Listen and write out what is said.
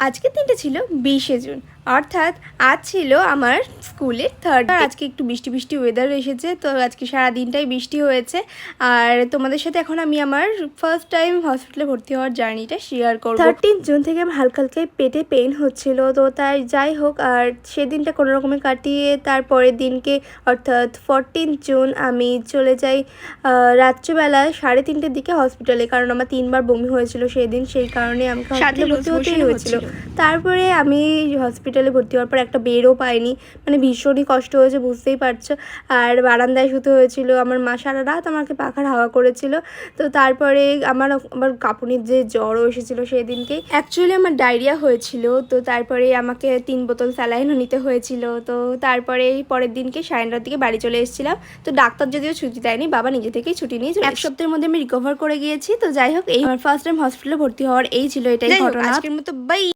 আজকের দিনটা ছিল বিশে জুন। অর্থাৎ আজ ছিল আমার স্কুলের থার্ড আজকে একটু বৃষ্টি বৃষ্টি ওয়েদার এসেছে তো আজকে সারা দিনটাই বৃষ্টি হয়েছে। আর তোমাদের সাথে এখন আমি আমার ফার্স্ট টাইম হসপিটালে ভর্তি হওয়ার জার্নিটা শেয়ার করব। থার্টিন জুন থেকে আমার হালকা হালকা পেটে পেন হচ্ছিল তো তাই যাই হোক আর সেদিনটা কোনো রকমে কাটিয়ে তারপরের দিনকে অর্থাৎ ফোরটিন জুন আমি চলে যাই আহ, রাত্রিবেলায় সাড়ে তিনটের দিকে হসপিটালে কারণ আমার তিনবার বমি হয়েছিল সেদিন সেই কারণে আমাকে হসপিটালে ভর্তি হতেই হয়েছিল। তারপরে আমি হসপিটালে ভর্তি হওয়ার পর একটা বেডও পাইনি। মানে ভীষণই কষ্ট হয়েছে বুঝতেই পারছ। আর বারান্দায় শুতে হয়েছিল আমার মা সারা রাত আমাকে পাখার হাওয়া করেছিল। তো তারপরে আমার আমার কাঁপুনির যে জ্বরও এসেছিল সেই দিনকে অ্যাকচুয়ালি আমার ডায়রিয়া হয়েছিল তো তারপরে আমাকে তিন বোতল স্যালাইনও নিতে হয়েছিল। তো তারপরে পরের দিনকে সাড়ে নটার দিকে বাড়ি চলে এসেছিলাম। তো ডাক্তার যদিও ছুটি দেয়নি বাবা নিজে থেকেই ছুটি নিয়ে এক সপ্তাহের মধ্যে আমি রিকভার করে গিয়েছি। তো যাই হোক এই আমার ফার্স্ট টাইম হসপিটালে ভর্তি হওয়ার এই ছিল এটাই ঘটনা। আজকের মতো বাই